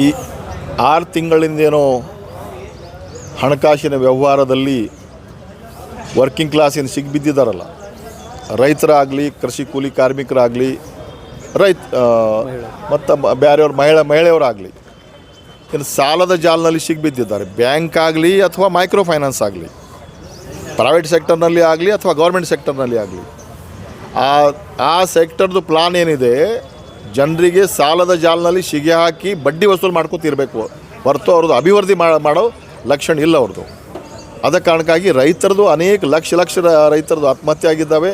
ಈ ಆರು ತಿಂಗಳಿಂದೇನೋ ಹಣಕಾಸಿನ ವ್ಯವಹಾರದಲ್ಲಿ ವರ್ಕಿಂಗ್ ಕ್ಲಾಸಿನ ಸಿಗ್ಬಿದ್ದಿದ್ದಾರಲ್ಲ ರೈತರಾಗಲಿ, ಕೃಷಿ ಕೂಲಿ ಕಾರ್ಮಿಕರಾಗಲಿ, ರೈತ ಮತ್ತು ಬೇರೆಯವ್ರ ಮಹಿಳೆ, ಮಹಿಳೆಯವರಾಗಲಿ ಇನ್ನು ಸಾಲದ ಜಾಲನಲ್ಲಿ ಸಿಗ್ಬಿದ್ದಿದ್ದಾರೆ. ಬ್ಯಾಂಕ್ ಆಗಲಿ ಅಥವಾ ಮೈಕ್ರೋ ಫೈನಾನ್ಸ್ ಆಗಲಿ ಪ್ರೈವೇಟ್ ಸೆಕ್ಟರ್ನಲ್ಲಿ ಆಗಲಿ ಅಥವಾ ಗೌರ್ಮೆಂಟ್ ಸೆಕ್ಟರ್ನಲ್ಲಿ ಆಗಲಿ. ಆ ಆ ಸೆಕ್ಟರ್ದು ಪ್ಲಾನ್ ಏನಿದೆ ಜನರಿಗೆ ಸಾಲದ ಜಾಲನಲ್ಲಿ ಸಿಗಿ ಹಾಕಿ ಬಡ್ಡಿ ವಸೂಲು ಮಾಡ್ಕೋತಿರ್ಬೇಕು. ಹೊರತು ಅವ್ರದ್ದು ಅಭಿವೃದ್ಧಿ ಮಾಡೋ ಲಕ್ಷಣ ಇಲ್ಲ ಅವ್ರದ್ದು. ಅದ ಕಾರಣಕ್ಕಾಗಿ ರೈತರದು ಅನೇಕ ಲಕ್ಷ ಲಕ್ಷ ರೈತರದು ಆತ್ಮಹತ್ಯೆ ಆಗಿದ್ದಾವೆ.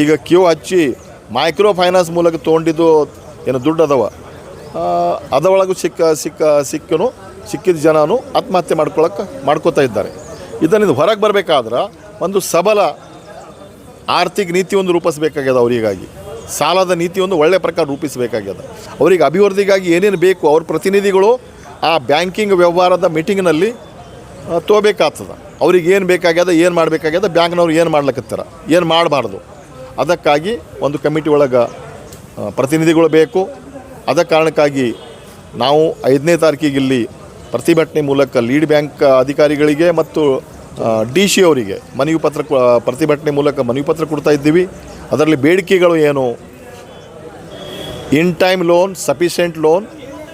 ಈಗ ಕ್ಯೂ ಹಚ್ಚಿ ಮೈಕ್ರೋ ಫೈನಾನ್ಸ್ ಮೂಲಕ ತೊಗೊಂಡಿದ್ದು ಏನು ದುಡ್ಡು ಅದಾವ. ಅದರೊಳಗೂ ಸಿಕ್ಕ ಸಿಕ್ಕ, ಸಿಕ್ಕನು, ಸಿಕ್ಕಿದ ಜನನೂ ಆತ್ಮಹತ್ಯೆ ಮಾಡ್ಕೊಳಕ್ಕೆ ಮಾಡ್ಕೋತಾ ಇದ್ದಾರೆ. ಇದರಿಂದ ಹೊರಗೆ ಬರಬೇಕಾದ್ರೆ ಒಂದು ಸಬಲ ಆರ್ಥಿಕ ನೀತಿ ಒಂದು ರೂಪಿಸ್ಬೇಕಾಗ್ಯದ ಅವರಿಗಾಗಿ. ಸಾಲದ ನೀತಿಯೊಂದು ಒಳ್ಳೆಯ ಪ್ರಕಾರ ರೂಪಿಸಬೇಕಾಗ್ಯದ. ಅವರಿಗೆ ಅಭಿವೃದ್ಧಿಗಾಗಿ ಏನೇನು ಬೇಕು, ಅವ್ರ ಪ್ರತಿನಿಧಿಗಳು ಆ ಬ್ಯಾಂಕಿಂಗ್ ವ್ಯವಹಾರದ ಮೀಟಿಂಗ್ನಲ್ಲಿ ತೋಬೇಕಾಗ್ತದ. ಅವ್ರಿಗೆ ಏನು ಬೇಕಾಗ್ಯದ, ಏನು ಮಾಡಬೇಕಾಗ್ಯದ, ಬ್ಯಾಂಕ್ನವ್ರು ಏನು ಮಾಡ್ಲಕತ್ತಾರ, ಏನು ಮಾಡಬಾರ್ದು. ಅದಕ್ಕಾಗಿ ಒಂದು ಕಮಿಟಿ ಒಳಗೆ ಪ್ರತಿನಿಧಿಗಳು ಬೇಕು. ಅದ ಕಾರಣಕ್ಕಾಗಿ ನಾವು ಐದನೇ ತಾರೀಕಿಗೆ ಇಲ್ಲಿ ಪ್ರತಿಭಟನೆ ಮೂಲಕ ಲೀಡ್ ಬ್ಯಾಂಕ್ ಅಧಿಕಾರಿಗಳಿಗೆ ಮತ್ತು ಡಿ ಸಿ ಅವರಿಗೆ ಮನವಿ ಪತ್ರ ಪ್ರತಿಭಟನೆ ಮೂಲಕ ಮನವಿ ಪತ್ರ ಕೊಡ್ತಾ ಇದ್ದೀವಿ. ಅದರಲ್ಲಿ ಬೇಡಿಕೆಗಳು ಏನು? In time loan sufficient loan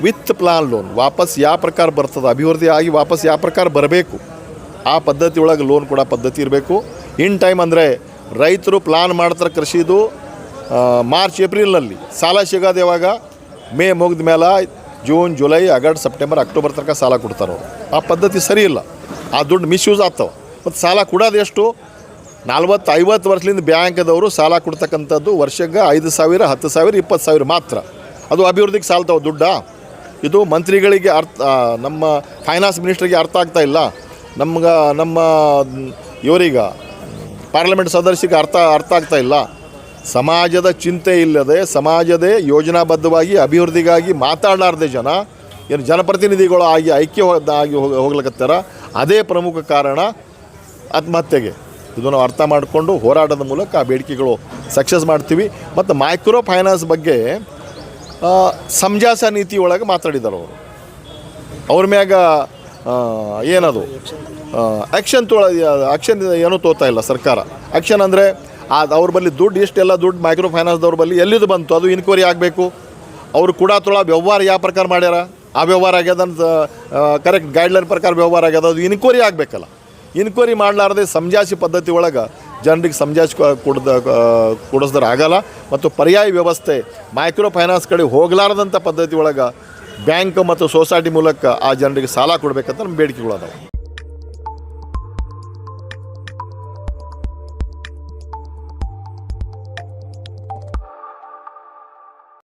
with plan loan ವಾಪಸ್ ಯಾವ ಪ್ರಕಾರ ಬರ್ತದೆ? ಅಭಿವೃದ್ಧಿ ಆಗಿ ವಾಪಸ್ ಯಾವ ಪ್ರಕಾರ ಬರಬೇಕು? ಆ ಪದ್ಧತಿ ಒಳಗೆ ಲೋನ್ ಕೊಡೋ ಪದ್ಧತಿ ಇರಬೇಕು. ಇನ್ ಟೈಮ್ ಅಂದರೆ ರೈತರು ಪ್ಲಾನ್ ಮಾಡ್ತಾರೆ ಕೃಷಿದು ಮಾರ್ಚ್ ಏಪ್ರಿಲ್ನಲ್ಲಿ ಸಾಲ ಸಿಗೋದು ಯಾವಾಗ? ಮೇ ಮುಗಿದ ಮೇಲೆ June July August September October ತನಕ ಸಾಲ ಕೊಡ್ತಾರೆ ಆ ಪದ್ಧತಿ ಸರಿ ಇಲ್ಲ. ಆ ದುಡ್ಡು ಮಿಸ್ಯೂಸ್ ಆಗ್ತಾವೆ. ಮತ್ತು ಸಾಲ ಕೊಡೋದು ಎಷ್ಟು? ನಲ್ವತ್ತು ಐವತ್ತು ವರ್ಷದಿಂದ ಬ್ಯಾಂಕ್ದವರು ಸಾಲ ಕೊಡ್ತಕ್ಕಂಥದ್ದು ವರ್ಷಕ್ಕೆ ಐದು ಸಾವಿರ, ಹತ್ತು ಸಾವಿರ, ಇಪ್ಪತ್ತು ಸಾವಿರ ಮಾತ್ರ. ಅದು ಅಭಿವೃದ್ಧಿಗೆ ಸಾಲ್ತಾವೆ ದುಡ್ಡ? ಇದು ಮಂತ್ರಿಗಳಿಗೆ ಅರ್ಥ ನಮ್ಮ ಫೈನಾನ್ಸ್ ಮಿನಿಸ್ಟ್ರಿಗೆ ಅರ್ಥ ಆಗ್ತಾ ಇಲ್ಲ. ನಮ್ಗೆ, ನಮ್ಮ, ಇವರೀಗ ಪಾರ್ಲಿಮೆಂಟ್ ಸದಸ್ಯರಿಗೆ ಅರ್ಥ ಅರ್ಥ ಆಗ್ತಾ ಇಲ್ಲ. ಸಮಾಜದ ಚಿಂತೆ ಇಲ್ಲದೆ, ಸಮಾಜದೇ ಯೋಜನಾಬದ್ಧವಾಗಿ, ಅಭಿವೃದ್ಧಿಗಾಗಿ ಮಾತಾಡಲಾರ್ದೆ ಜನ, ಏನು ಜನಪ್ರತಿನಿಧಿಗಳು ಆಗಿ, ಐಕ್ಯ ಆಗಿ ಹೋಗ್- ಹೋಗ್ಲಿಕತ್ತಾರ? ಅದೇ ಪ್ರಮುಖ ಕಾರಣ ಆತ್ಮಹತ್ಯೆಗೆ. ಇದನ್ನು ಅರ್ಥ ಮಾಡಿಕೊಂಡು ಹೋರಾಟದ ಮೂಲಕ ಆ ಬೇಡಿಕೆಗಳು ಸಕ್ಸಸ್ ಮಾಡ್ತೀವಿ. ಮತ್ತು ಮೈಕ್ರೋ ಫೈನಾನ್ಸ್ ಬಗ್ಗೆ ಸಂಜಾಸ ನೀತಿ ಒಳಗೆ ಮಾತಾಡಿದ್ದಾರೆ ಅವರು. ಅವ್ರ ಮ್ಯಾಗ ಏನದು? ಆ್ಯಕ್ಷನ್ ತೊಳ ಆ್ಯಕ್ಷನ್ ಏನೂ ತೋತಾ ಇಲ್ಲ ಸರ್ಕಾರ. ಆ್ಯಕ್ಷನ್ ಅಂದರೆ ಅದು ಅವ್ರ ಬಳಿ ದುಡ್ಡು, ಇಷ್ಟೆಲ್ಲ ದುಡ್ಡು ಮೈಕ್ರೋ ಫೈನಾನ್ಸ್ದವ್ರ ಬಲ್ಲಿ ಎಲ್ಲಿದು ಬಂತು? ಅದು ಇನ್ಕ್ವೈರಿ ಆಗಬೇಕು. ಅವರು ಕೂಡ ತೊಳ ವ್ಯವಹಾರ ಯಾವ ಪ್ರಕಾರ ಮಾಡ್ಯಾರ? ಆ ವ್ಯವಹಾರ ಆಗ್ಯದ ಕರೆಕ್ಟ್ ಗೈಡ್ಲೈನ್ ಪ್ರಕಾರ ವ್ಯವಹಾರ ಆಗ್ಯದ? ಅದು ಇನ್ಕ್ವೈರಿ ಆಗಬೇಕಲ್ಲ. ಇನ್ಕ್ವೈರಿ ಮಾಡಲಾರದೆ ಸಂಜಾಸಿ ಪದ್ಧತಿ ಒಳಗೆ ಜನರಿಗೆ ಸಂಜಾಸಿ ಕೊಡ್ದ ಕೊಡಿಸಿದ್ರೆ ಆಗಲ್ಲ ಮತ್ತು ಪರ್ಯಾಯ ವ್ಯವಸ್ಥೆ ಮೈಕ್ರೋ ಫೈನಾನ್ಸ್ ಕಡೆ ಹೋಗಲಾರದಂಥ ಪದ್ಧತಿ ಒಳಗೆ ಬ್ಯಾಂಕ್ ಮತ್ತು ಸೊಸೈಟಿ ಮೂಲಕ ಆ ಜನರಿಗೆ ಸಾಲ ಕೊಡಬೇಕಂತ ನಮ್ಮ ಬೇಡಿಕೆಗಳು ಅದಾವೆ.